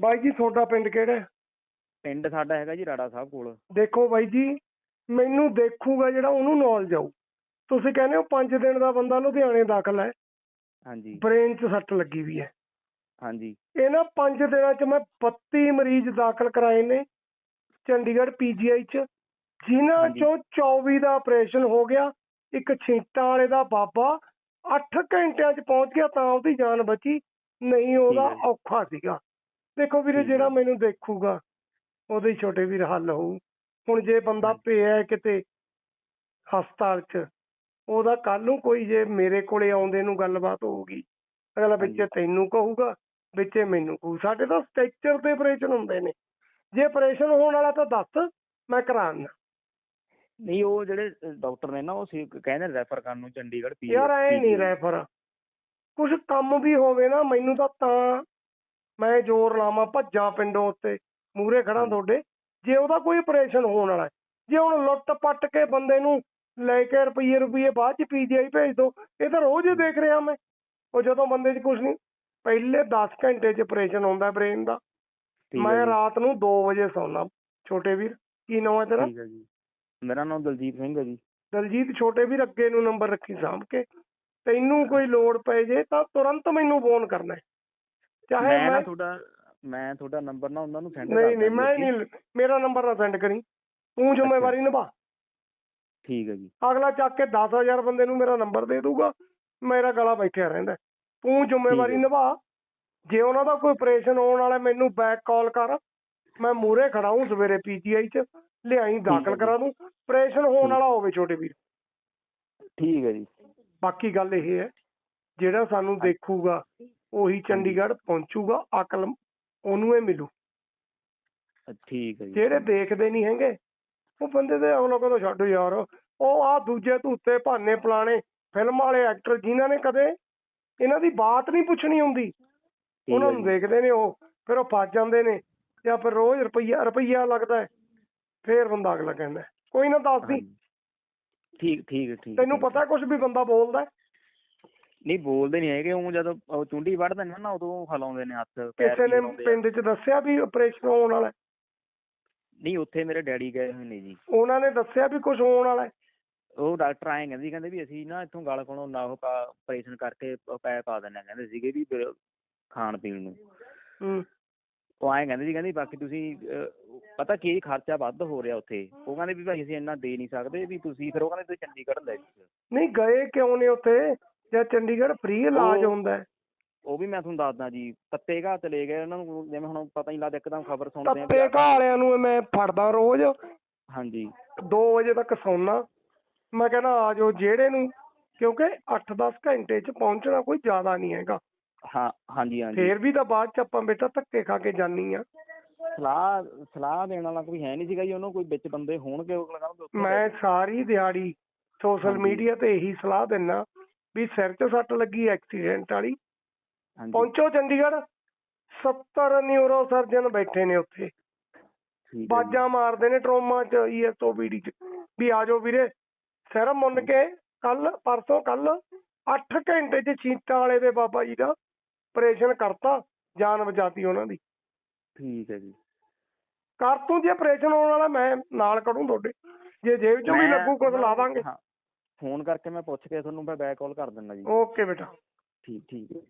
ਬਾਈ ਜੀ ਤੁਹਾਡਾ ਪਿੰਡ ਕਿਹੜਾ ਹੈ? ਪਿੰਡ ਸਾਡਾ ਹੈਗਾ ਜੀ ਰਾੜਾ ਸਾਹਿਬ ਕੋਲ। ਦੇਖੋ ਬਾਈ ਜੀ ਮੈਨੂੰ ਦੇਖੂਗਾ ਜਿਹੜਾ ਉਹਨੂੰ ਨੌਲੇਜ ਆਊ। ਤੁਸੀਂ ਕਹਿੰਦੇ ਹੋ 5 ਦਿਨ ਦਾ ਬੰਦਾ ਲੁਧਿਆਣੇ ਦਾਖਲ ਹੈ। ਹਾਂਜੀ। ਬ੍ਰੇਨ 'ਚ ਸੱਟ ਲੱਗੀ ਵੀ ਹੈ। ਹਾਂਜੀ। ਇਹਨਾਂ 5 ਦਿਨਾਂ 'ਚ ਮੈਂ 32 ਮਰੀਜ਼ ਦਾਖਲ ਕਰਾਏ ਨੇ ਚੰਡੀਗੜ੍ਹ ਪੀਜੀਆਈ 'ਚ। ਜਿਨ੍ਹਾਂ ਹਾਂਜੀ। ਚੋਂ 24 ਦਾ ਆਪਰੇਸ਼ਨ ਹੋ ਗਿਆ ਇੱਕ ਛੀਂਟਾਂ ਵਾਲੇ ਦਾ ਬਾਬਾ 8 ਘੰਟਿਆਂ 'ਚ ਪਹੁੰਚ ਗਿਆ ਤਾਂ ਉਹਦੀ ਜਾਨ ਬਚੀ ਨਹੀਂ ਉਹਦਾ। ਔਖਾ ਸੀਗਾ। ਦੇਖੋ ਵੀਰੇ ਠੀਕ ਹੈ। ਜਿਹੜਾ ਮੈਨੂੰ ਦੇਖੂਗਾ ਉਹਦੇ ਹੀ ਛੋਟੇ ਵੀਰ ਹੱਲ ਹੋਊ। ਹੁਣ ਜੇ ਬੰਦਾ ਪਿਆ ਹੈ ਕਿਤੇ ਹਸਪਤਾਲ 'ਚ ਉਹਦਾ ਕੱਲ ਨੂੰ ਕੋਈ ਜੇ ਮੇਰੇ ਕੋਲੇ ਆਉਂਦੇ ਨੂੰ ਗੱਲਬਾਤ ਹੋਊਗੀ ਅਗਲਾ ਵਿੱਚ ਹਾਂਜੀ। ਤੈਨੂੰ ਕਹੂਗਾ ਵਿੱਚ ਮੈਨੂੰ ਕਹੂ। ਸਾਡੇ ਤਾਂ ਸਟ੍ਰਕਚਰ ਤੇ ਆਪਰੇਸ਼ਨ ਹੁੰਦੇ ਨੇ। ਜੇ ਆਪਰੇਸ਼ਨ ਹੋਣ ਵਾਲਾ ਤਾਂ ਦੱਸ ਮੈਂ ਕਰਾਉਣਾ ਨਹੀਂ ਉਹ ਜਿਹੜੇ ਡਾਕਟਰ ਨੇ ਨਾ ਉਹ ਸੀ ਕਹਿੰਦੇ ਰੈਫਰ ਕਰਨ ਨੂੰ ਚੰਡੀਗੜ੍ਹ ਪੀ ਯਾਰ ਐ ਨਹੀਂ ਰੈਫਰ ਕੁਝ ਕੰਮ ਵੀ ਹੋਵੇ ਨਾ ਮੈਨੂੰ ਤਾਂ ਤਾਂ ਮੈਂ ਜ਼ੋਰ ਲਾਵਾਂ ਭੱਜਾਂ ਪਿੰਡੋਂ ਉੱਤੇ ਮੂਰੇ ਖੜਾ। ਤੁਹਾਡੇ। ਜੇ ਉਹਦਾ ਕੋਈ ਆਪਰੇਸ਼ਨ ਹੋਣ ਵਾਲਾ ਹੈ। ਜੇ ਹੁਣ ਲੁੱਟ ਪੱਟ ਕੇ ਬੰਦੇ ਨੂੰ ਲੈ ਕੇ ਰੁਪਈਏ ਰੁਪਈਏ ਬਾਅਦ ਚ ਪੀਜੀਆਈ ਭੇਜ ਦੋ ਇਹ ਤਾਂ ਰੋਜ਼ ਹੀ ਦੇਖ ਰਿਹਾ ਮੈਂ। ਉਹ ਜਦੋਂ ਬੰਦੇ 'ਚ ਕੁਝ ਨਹੀਂ ਪਹਿਲੇ 10 ਘੰਟੇ 'ਚ ਆਪਰੇਸ਼ਨ ਹੁੰਦਾ ਬ੍ਰੇਨ ਦਾ। ਮੈਂ ਰਾਤ ਨੂੰ 2 ਵਜੇ ਸੌਣਾ ਛੋਟੇ ਵੀਰ ਕੀ ਨਾਮ ਹੈ ਤੇਰਾ? ਠੀਕ ਹੈ ਜੀ। ਮੇਰਾ ਨਾਮ ਦਲਜੀਤ ਸਿੰਘ ਹੈ ਜੀ। ਦਲਜੀਤ ਛੋਟੇ ਵੀਰ ਅੱਗੇ ਨੂੰ ਨੰਬਰ ਰੱਖੀ ਸਾਂਭ ਕੇ। ਤੈਨੂੰ ਕੋਈ ਲੋੜ ਪਏ ਜੇ ਤਾਂ ਤੁਰੰਤ ਮੈਨੂੰ ਫੋਨ ਕਰਨਾ ਹੈ। ਚਾਹੇ ਮੈਂ ਨਾ ਤੁਹਾਡਾ ਮੈਂ ਤੁਹਾਡਾ ਨੰਬਰ ਨਾ ਉਹਨਾਂ ਨੂੰ ਸੈਂਡ ਨਹੀਂ ਨਹੀਂ ਮੈਂ ਨਹੀਂ ਮੇਰਾ ਨੰਬਰ ਨਾ ਸੈਂਡ ਕਰੀ। ਤੂੰ ਜ਼ਿੰਮੇਵਾਰੀ ਨਿਭਾ। ਠੀਕ ਹੈ ਜੀ। ਅਗਲਾ ਚੱਕ ਕੇ 10000 ਬੰਦੇ ਨੂੰ ਮੇਰਾ ਨੰਬਰ ਦੇ ਦੂਗਾ ਮੇਰਾ ਗਲਾ ਬੈਠਿਆ ਰਹਿੰਦਾ। ਤੂੰ ਜ਼ਿੰਮੇਵਾਰੀ। ਨਿਭਾ। ਜੇ ਉਹਨਾਂ ਦਾ ਕੋਈ ਆਪਰੇਸ਼ਨ ਹੋਣ ਵਾਲਾ ਮੈਨੂੰ ਬੈਕ ਕਾਲ ਕਰ। ਮੈਂ ਮੂਰੇ ਖੜਾ ਹੂੰ ਸਵੇਰੇ ਪੀਜੀਆਈ ਚ ਲਿਆਈ ਦਾਖਲ। ਕਰਾ ਦੂੰ। ਆਪਰੇਸ਼ਨ ਹੋਣ। ਵਾਲਾ ਹੋਵੇ ਛੋਟੇ ਵੀਰ। ਠੀਕ ਹੈ ਜੀ। ਬਾਕੀ ਗੱਲ ਇਹ ਹੈ ਜਿਹੜਾ ਸਾਨੂੰ ਦੇਖੂਗਾ ਉਹੀ ਚੰਡੀਗੜ੍ਹ ਪਹੁੰਚੂਗਾ ਅਕਲ ਉਹਨੂੰ ਇਹ ਮਿਲੂ ਠੀਕ ਹੈ ਜੀ ਜਿਹੜੇ ਦੇਖਦੇ ਨਹੀਂ ਹੈਗੇ ਉਹ ਬੰਦੇ ਦੇ ਅਗਲਾ ਕਦੋਂ ਛੱਡ ਯਾਰ ਉਹ ਆ ਦੂਜੇ ਧੂਤੇ ਭਾਨੇ ਪਲਾਣੇ ਫਿਲਮ ਵਾਲੇ ਐਕਟਰ ਜਿਨ੍ਹਾਂ ਨੇ ਕਦੇ ਇਹਨਾਂ ਦੀ ਬਾਤ ਨਹੀਂ ਪੁੱਛਣੀ ਹੁੰਦੀ ਉਹਨਾਂ ਨੂੰ। ਦੇਖਦੇ ਨੇ ਉਹ ਫਿਰ ਉਹ ਫਸ ਜਾਂਦੇ ਨੇ ਜਾਂ ਫਿਰ ਰੋਜ਼ ਰੁਪਈਆ ਰੁਪਈਆ ਲੱਗਦਾ ਹੈ ਫੇਰ ਬੰਦਾ ਅਗਲਾ ਕਹਿੰਦਾ ਕੋਈ ਨਾ ਦੱਸਦੀ ਹਾਂਜੀ। ਠੀਕ ਠੀਕ ਠੀਕ ਤੈਨੂੰ। ਪਤਾ ਕੁਝ ਵੀ ਬੰਦਾ ਬੋਲਦਾ? ਨਹੀਂ ਬੋਲਦੇ ਨਹੀਂ ਹੈਗੇ ਉਹ ਜਦੋਂ ਚੁੰਡੀ ਵੱਢਦੇ ਨੇ ਨਾ ਉਦੋਂ ਹਲਾਉਂਦੇ ਨੇ ਹੱਥ ਪੈਰ ਕਿਸੇ ਨੇ ਹਿਲਾਉਂਦੇ ਆ। ਪਿੰਡ 'ਚ ਦੱਸਿਆ ਵੀ ਆਪਰੇਸ਼ਨ ਹੋਣ ਵਾਲਾ? ਹੈ? ਨਹੀਂ ਉੱਥੇ ਮੇਰੇ ਡੈਡੀ ਗਏ ਹੋਏ ਨੇ ਜੀ। ਉਹਨਾਂ ਨੇ ਦੱਸਿਆ ਵੀ ਕੁਝ ਹੋਣ ਵਾਲਾ? ਹੈ ਉਹ ਡਾਕਟਰ ਆਏ ਕਹਿੰਦੇ ਸੀ ਕਹਿੰਦੇ ਵੀ ਅਸੀਂ ਨਾ ਇੱਥੋਂ ਗਲ ਕੋਲੋਂ ਨਾ ਉਹ ਆਪਰੇਸ਼ਨ ਕਰਕੇ ਪੈ ਪਾ ਦਿੰਦੇ ਆ ਕਹਿੰਦੇ ਸੀਗੇ ਵੀ ਫਿਰ ਖਾਣ ਪੀਣ ਨੂੰ। ਹੂੰ। ਉਹ ਆਏ ਕਹਿੰਦੇ ਸੀ ਕਹਿੰਦੇ ਬਾਕੀ ਤੁਸੀਂ ਅਹ, ਪਤਾ ਕੀ ਖਰਚਾ ਵੱਧ ਹੋ ਰਿਹਾ ਉੱਥੇ? ਉਹ ਕਹਿੰਦੇ ਵੀ ਭਾਈ ਅਸੀਂ ਇੰਨਾ ਦੇ ਨਹੀਂ ਸਕਦੇ ਵੀ ਤੁਸੀਂ ਫਿਰ ਉਹ ਕਹਿੰਦੇ ਤੁਸੀਂ ਚੰਡੀਗੜ੍ਹ ਲੈ ਜਾਓ। ਨਹੀਂ ਗਏ ਕਿਉਂ ਨੇ ਉੱਥੇ? ਜਾਂ ਚੰਡੀਗੜ੍ਹ ਫ੍ਰੀ ਇਲਾਜ ਉਹ- ਹੁੰਦਾ ਹੈ। ਉਹ ਵੀ ਮੈਂ ਤੁਹਾਨੂੰ ਦੱਸਦਾ ਜੀ ਤੱਤੇ ਘਾਹ ਚਲੇ ਗਏ ਉਹਨਾਂ ਨੂੰ ਜਿਵੇਂ ਹੁਣ ਪਤਾ ਨਹੀਂ ਲੱਗਦਾ ਇੱਕਦਮ ਖਬਰ ਸੁਣਦੇ ਆ ਵੀ ਤੱਤੇ ਘਾਹ ਵਾਲਿਆਂ ਨੂੰ ਮੈਂ ਫੜਦਾ ਰੋਜ਼। ਹਾਂਜੀ। 2 ਵਜੇ ਤੱਕ ਸੌਣਾ ਮੈਂ ਕਹਿੰਦਾ ਆ ਜਾਓ ਜਿਹੜੇ ਨੂੰ ਕਿਉਂਕਿ 8-10 ਘੰਟੇ 'ਚ ਪਹੁੰਚਣਾ ਕੋਈ ਜ਼ਿਆਦਾ ਨਹੀਂ ਹੈਗਾ। ਹਾਂ ਹਾਂਜੀ ਹਾਂਜੀ। ਫੇਰ ਵੀ ਤਾਂ ਬਾਅਦ 'ਚ ਆਪਾਂ ਬੇਟਾ ਧੱਕੇ ਖਾ ਕੇ ਜਾਨੀ ਆ। ਸਲਾਹ ਸਲਾਹ ਦੇਣ ਵਾਲਾ ਕੋਈ ਹੈ ਨਹੀਂ ਸੀਗਾ ਜੀ ਉਹਨੂੰ ਕੋਈ ਵਿੱਚ ਬੰਦੇ ਹੋਣਗੇ ਉਹ ਲਗਾਉਂਦੇ ਉੱਥੇ ਮੈਂ ਸਾਰੀ ਦਿਹਾੜੀ ਸੋਸ਼ਲ ਹਾਂਜੀ। ਮੀਡੀਆ ਤੇ ਇਹੀ ਸਲਾਹ ਦਿੰਨਾ। ਵੀ ਸਿਰ 'ਚ ਸੱਟ ਲੱਗੀ ਐਕਸੀਡੈਂਟ ਵਾਲੀ। ਹਾਂਜੀ। ਪਹੁੰਚੋ ਚੰਡੀਗੜ੍ਹ। 70 ਨਿਊਰੋ ਸਰਜਨ ਬੈਠੇ ਨੇ ਉੱਥੇ। ਠੀਕ ਹੈ ਜੀ। ਬਾਜਾਂ ਮਾਰਦੇ ਨੇ ਟਰੋਮਾ ਚ ਈਐਸਓਬੀਡੀ ਚ। ਵੀ ਆ ਜਾਓ ਵੀਰੇ। ਸਿਰ ਮੁੰਨ ਕੇ ਕੱਲ ਪਰਸੋਂ ਕੱਲ 8 ਘੰਟੇ ਚ ਚੀਤਾ ਵਾਲੇ ਦੇ ਬਾਬਾ ਜੀ ਦਾ ਆਪਰੇਸ਼ਨ ਕਰਤਾ ਜਾਨ ਬਚਾਤੀ ਉਹਨਾਂ ਦੀ। ਠੀਕ ਹੈ ਜੀ। ਕਰ ਤੂੰ ਜੇ ਆਪਰੇਸ਼ਨ ਹੋਣ ਵਾਲਾ ਮੈਂ ਨਾਲ ਕਰੂੰ ਤੁਹਾਡੇ। ਜੇ ਜੇਬ ਚੋਂ ਵੀ ਮੈਂ ਲੱਗੂ ਕੁਝ ਲਾ ਦਾਂਗੇ। ਹਾਂ। ਫੋਨ ਕਰਕੇ ਮੈਂ ਪੁੱਛ ਕੇ ਤੁਹਾਨੂੰ ਮੈਂ ਬੈਕ ਕਾਲ ਕਰ ਦਿੰਦਾ ਜੀ। ਓਕੇ ਬੇਟਾ। ਠੀਕ ਠੀਕ ਹੈ।